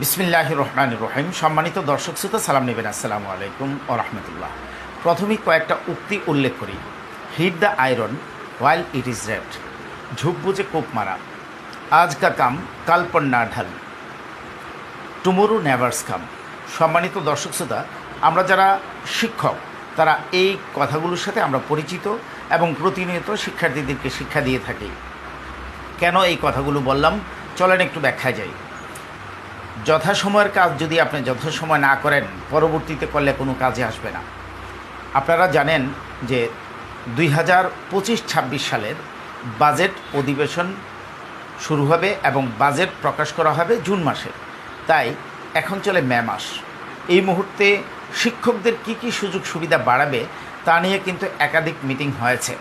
বিসমিল্লাহ রহমান রহিম। সম্মানিত দর্শক শ্রোতা, সালাম নেবেন। আসসালামু আলাইকুম ও রহমতুল্লাহ। প্রথমেই কয়েকটা উক্তি উল্লেখ করি। Hit the iron while it is red ঝুপ বুঝে কোপ মারা। আজ কা কাম, কাল না ঢাল। টুমোরো নেভার্স কাম সম্মানিত দর্শক শ্রোতা, আমরা যারা শিক্ষক, তারা এই কথাগুলোর সাথে আমরা পরিচিত এবং প্রতিনিয়ত শিক্ষার্থীদেরকে শিক্ষা দিয়ে থাকি। কেন এই কথাগুলো বললাম? চলেন একটু ব্যাখ্যা যাই। যথাসময়ের কাজ যদি আপনি যথাসময় না করেন, পরবর্তীতে করলে কোনো কাজে আসবে না। আপনারা জানেন যে দুই হাজার পঁচিশ ছাব্বিশ সালের বাজেট অধিবেশন শুরু হবে এবং বাজেট প্রকাশ করা হবে জুন মাসে। তাই এখন চলে মে মাস। এই মুহূর্তে শিক্ষকদের কি কি সুযোগ সুবিধা বাড়াবে তা নিয়ে কিন্তু একাধিক মিটিং হয়েছে।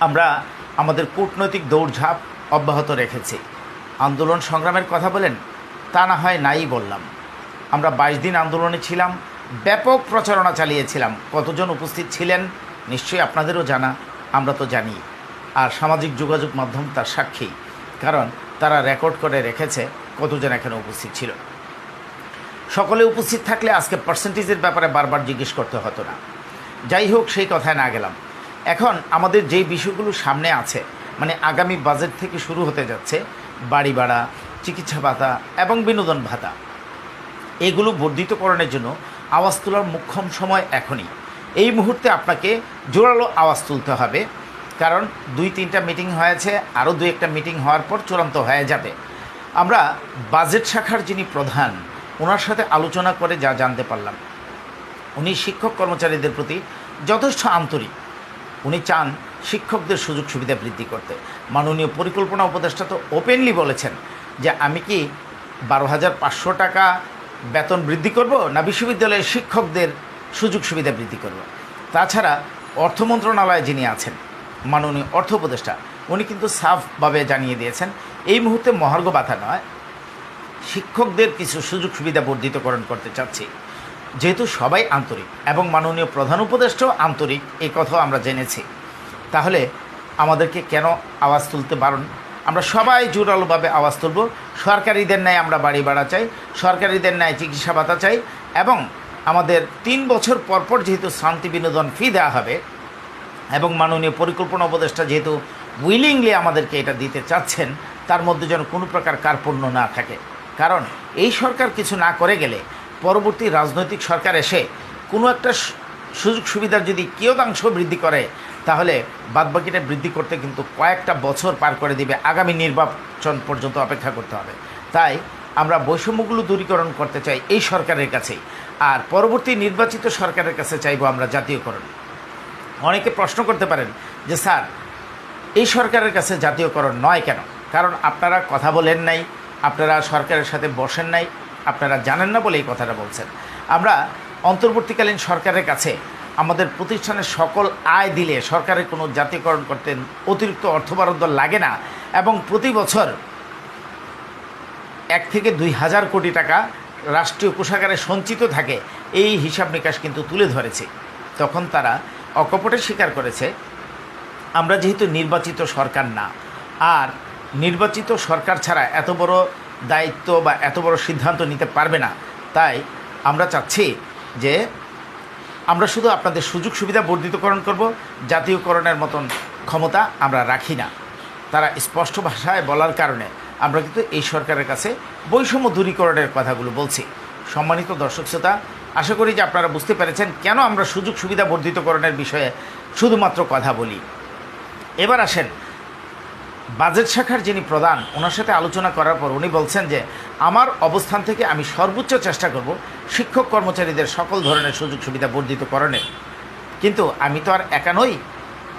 আমরা আমাদের কূটনৈতিক দৌড়ঝাঁপ অব্যাহত রেখেছি। আন্দোলন সংগ্রামের কথা বলেন তা না হয় নাই বললাম। আমরা বাইশ দিন আন্দোলনে ছিলাম, ব্যাপক প্রচারণা চালিয়েছিলাম। কতজন উপস্থিত ছিলেন নিশ্চয়ই আপনাদেরও জানা, আমরা তো জানি। আর সামাজিক যোগাযোগ মাধ্যম তার সাক্ষী, কারণ তারা রেকর্ড করে রেখেছে কতজন এখানে উপস্থিত ছিল। সকলে উপস্থিত থাকলে আজকে পার্সেন্টেজের ব্যাপারে বারবার জিজ্ঞেস করতে হতো না। যাই হোক, সেই কথায় না গেলাম। এখন আমাদের যেই বিষয়গুলো সামনে আছে মানে আগামী বাজেট থেকে শুরু হতে যাচ্ছে, বাড়ি ভাড়া চিকিৎসা ভাতা এবং বিনোদন ভাতা। এগুলো বর্ধিতকরণের জন্য আওয়াজ তোলার মুখ্যম সময় এখনই। এই মুহূর্তে আপনাকে জোরালো আওয়াজ তুলতে হবে, কারণ দুই তিনটা মিটিং হয়েছে, আরও দুই একটা মিটিং হওয়ার পর চূড়ান্ত হয়ে যাবে। আমরা বাজেট শাখার যিনি প্রধান, ওনার সাথে আলোচনা করে যা জানতে পারলাম। উনি শিক্ষক কর্মচারীদের প্রতি যথেষ্ট আন্তরিক। উনি চান শিক্ষকদের সুযোগ সুবিধা বৃদ্ধি করতে। মাননীয় পরিকল্পনা উপদেষ্টা তো ওপেনলি বলেছেন যে আমি কি বারো হাজার পাঁচশো টাকা বেতন বৃদ্ধি করব না বিশ্ববিদ্যালয়ের শিক্ষকদের সুযোগ সুবিধা বৃদ্ধি করব? তাছাড়া অর্থ মন্ত্রণালয়ে যিনি আছেন, মাননীয় অর্থ উপদেষ্টা, উনি কিন্তু সাফভাবে জানিয়ে দিয়েছেন, এই মুহূর্তে মহার্ঘ বাধা নয়, শিক্ষকদের কিছু সুযোগ সুবিধা বর্ধিতকরণ করতে চাচ্ছি। যেহেতু সবাই আন্তরিক এবং মাননীয় প্রধান উপদেষ্টাও আন্তরিক এই কথাও আমরা জেনেছি। তাহলে আমাদেরকে কেন আওয়াজ তুলতে বারণ আমরা সবাই জোরালোভাবে আওয়াজ তুলব। সরকারিদের ন্যায় আমরা বাড়ি ভাড়া চাই, সরকারিদের ন্যায় চিকিৎসা ভাতা চাই এবং আমাদের তিন বছর পরপর যেহেতু শান্তি বিনোদন ফি দেওয়া হবে এবং মাননীয় পরিকল্পনা উপদেষ্টা যেহেতু উইলিংলি আমাদেরকে এটা দিতে চাচ্ছেন, তার মধ্যে যেন কোনো প্রকার কার্পণ্য না থাকে। কারণ এই সরকার কিছু না করে গেলে পরবর্তী রাজনৈতিক সরকার এসে কোনো একটা সুযোগ সুবিধার যদি কিয়দাংশ বৃদ্ধি করে, তাহলে বাদবাকিটা বৃদ্ধি করতে কিন্তু কয়েকটা বছর পার করে দিবে আগামী নির্বাচন পর্যন্ত অপেক্ষা করতে হবে। তাই আমরা বৈষম্যগুলো দূরীকরণ করতে চাই এই সরকারের কাছেই। আর পরবর্তী নির্বাচিত সরকারের কাছে চাইব আমরা জাতীয়করণ। অনেকে প্রশ্ন করতে পারেন যে, স্যার, এই সরকারের কাছে জাতীয়করণ নয় কেন? কারণ আপনারা কথা বলেন নাই, আপনারা সরকারের সাথে বসেন নাই, আপনারা জানেন না বলে এই কথাটা বলছেন। আমরা অন্তর্বর্তীকালীন সরকারের কাছে আমাদের প্রতিষ্ঠানের সকল আয় দিলে সরকারের কোনো জাতীয়করণ করতে অতিরিক্ত অর্থ বরাদ্দ লাগে না এবং প্রতি বছর এক থেকে দুই হাজার কোটি টাকা রাষ্ট্রীয় কোষাগারে সঞ্চিত থাকে, এই হিসাব নিকাশ কিন্তু তুলে ধরেছে। তখন তারা অকপটে স্বীকার করেছে, আমরা যেহেতু নির্বাচিত সরকার না, আর নির্বাচিত সরকার ছাড়া এত বড় দায়িত্ব বা এত বড় সিদ্ধান্ত নিতে পারবে না, তাই আমরা চাচ্ছি যে আমরা শুধু আপনাদের সুযোগ সুবিধা বর্ধিতকরণ করব, জাতীয়করণের মতন ক্ষমতা আমরা রাখি না। তারা স্পষ্ট ভাষায় বলার কারণে আমরা কিন্তু এই সরকারের কাছে বৈষম্য দূরীকরণের কথাগুলো বলছি। সম্মানিত দর্শক শ্রোতা, আশা করি যে আপনারা বুঝতে পেরেছেন কেন আমরা সুযোগ সুবিধা বর্ধিতকরণের বিষয়ে শুধুমাত্র কথা বলি। এবার আসেন বাজেট শাখার যিনি প্রধান, ওনার সাথে আলোচনা করার পর উনি বলছেন যে, আমার অবস্থান থেকে আমি সর্বোচ্চ চেষ্টা করব শিক্ষক কর্মচারীদের সকল ধরনের সুযোগ সুবিধা বর্ধিত বর্ধিতকরণের কিন্তু আমি তো আর একা নই,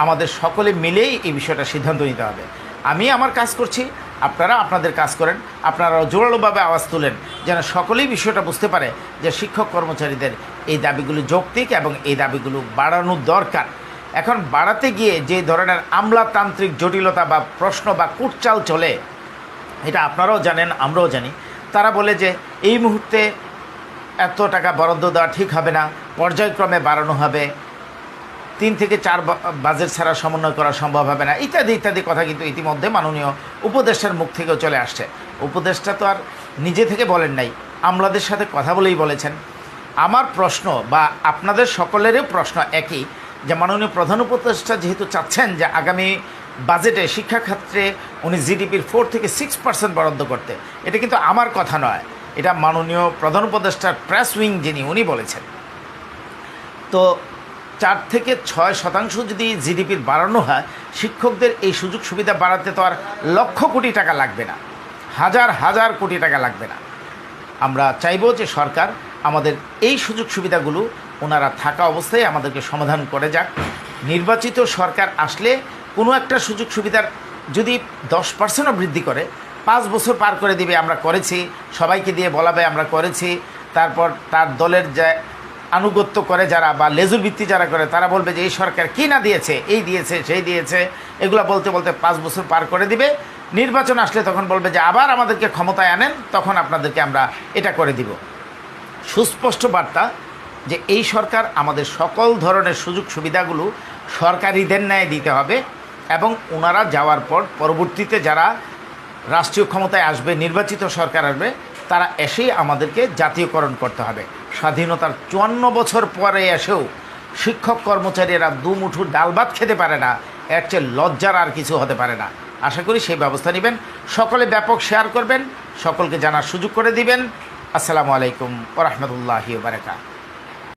আমাদের সকলে মিলেই এই বিষয়টা সিদ্ধান্ত নিতে হবে। আমি আমার কাজ করছি, আপনারা আপনাদের কাজ করেন, আপনারা জোরালোভাবে আওয়াজ তুলেন, যেন সকলেই বিষয়টা বুঝতে পারে যে শিক্ষক কর্মচারীদের এই দাবিগুলো যৌক্তিক এবং এই দাবিগুলো বাড়ানো দরকার। এখন বাড়াতে গিয়ে যে ধরনের আমলাতান্ত্রিক জটিলতা বা প্রশ্ন বা কুটচাল চলে, এটা আপনারাও জানেন, আমরাও জানি, তারা বলে যে এই মুহূর্তে এত টাকা বরাদ্দ দেওয়া ঠিক হবে না, পর্যায়ক্রমে বাড়ানো হবে, তিন থেকে চার বাজেট ছাড়া সমন্বয় করা সম্ভব হবে না, ইত্যাদি ইত্যাদি কথা কিন্তু ইতিমধ্যে মাননীয় উপদেষ্টার মুখ থেকেও চলে আসছে। উপদেষ্টা তো আর নিজে থেকে বলেন নাই, আমলাদের সাথে কথা বলেই বলেছেন। আমার প্রশ্ন বা আপনাদের সকলেরও প্রশ্ন একই যে মাননীয় প্রধান উপদেষ্টা যেহেতু চাচ্ছেন যে আগামী বাজেটে শিক্ষা ক্ষেত্রে উনি জিডিপির ফোর থেকে সিক্স পার্সেন্ট বরাদ্দ করতে, এটা কিন্তু আমার কথা নয়, এটা মাননীয় প্রধান উপদেষ্টার প্রেস উইং যিনি, উনি বলেছেন। তো চার থেকে ছয় শতাংশ যদি জিডিপির বাড়ানো হয়, শিক্ষকদের এই সুযোগ সুবিধা বাড়াতে তো আর লক্ষ কোটি টাকা লাগবে না, হাজার হাজার কোটি টাকা লাগবে না। আমরা চাইব যে সরকার আমাদের এই সুযোগ সুবিধাগুলো ওনারা থাকা অবস্থায় আমাদেরকে সমাধান করে যাক। নির্বাচিত সরকার আসলে কোনো একটা সুযোগ সুবিধার যদি দশ পার্সেন্টও বৃদ্ধি করে, পাঁচ বছর পার করে দিবে আমরা করেছি, সবাইকে দিয়ে বলাবে আমরা করেছি, তারপর তার দলের যে আনুগত্য করে যারা বা লেজুর ভিত্তি যারা করে, তারা বলবে যে এই সরকার কী না দিয়েছে, এই দিয়েছে, সেই দিয়েছে, এগুলো বলতে বলতে পাঁচ বছর পার করে দিবে। নির্বাচন আসলে তখন বলবে যে আবার আমাদেরকে ক্ষমতায় আনেন, তখন আপনাদেরকে আমরা এটা করে দিব। সুস্পষ্ট বার্তা যে এই সরকার আমাদের সকল ধরনের সুযোগ সুবিধাগুলো সরকারিদের ন্যায় দিতে হবে এবং ওনারা যাওয়ার পর পরবর্তীতে যারা রাষ্ট্রীয় ক্ষমতায় আসবে, নির্বাচিত সরকার আসবে, তারা এসেই আমাদেরকে জাতীয়করণ করতে হবে। স্বাধীনতার চুয়ান্ন বছর পরে এসেও শিক্ষক কর্মচারীরা দুমুঠু ডাল ভাত খেতে পারে না, এর চেয়ে লজ্জার আর কিছু হতে পারে না। আশা করি সেই ব্যবস্থা নেবেন। সকলে ব্যাপক শেয়ার করবেন। সকলকে জানার সুযোগ করে দিবেন। আসসালামু আলাইকুম ওরহমতুল্লাহি বারকাত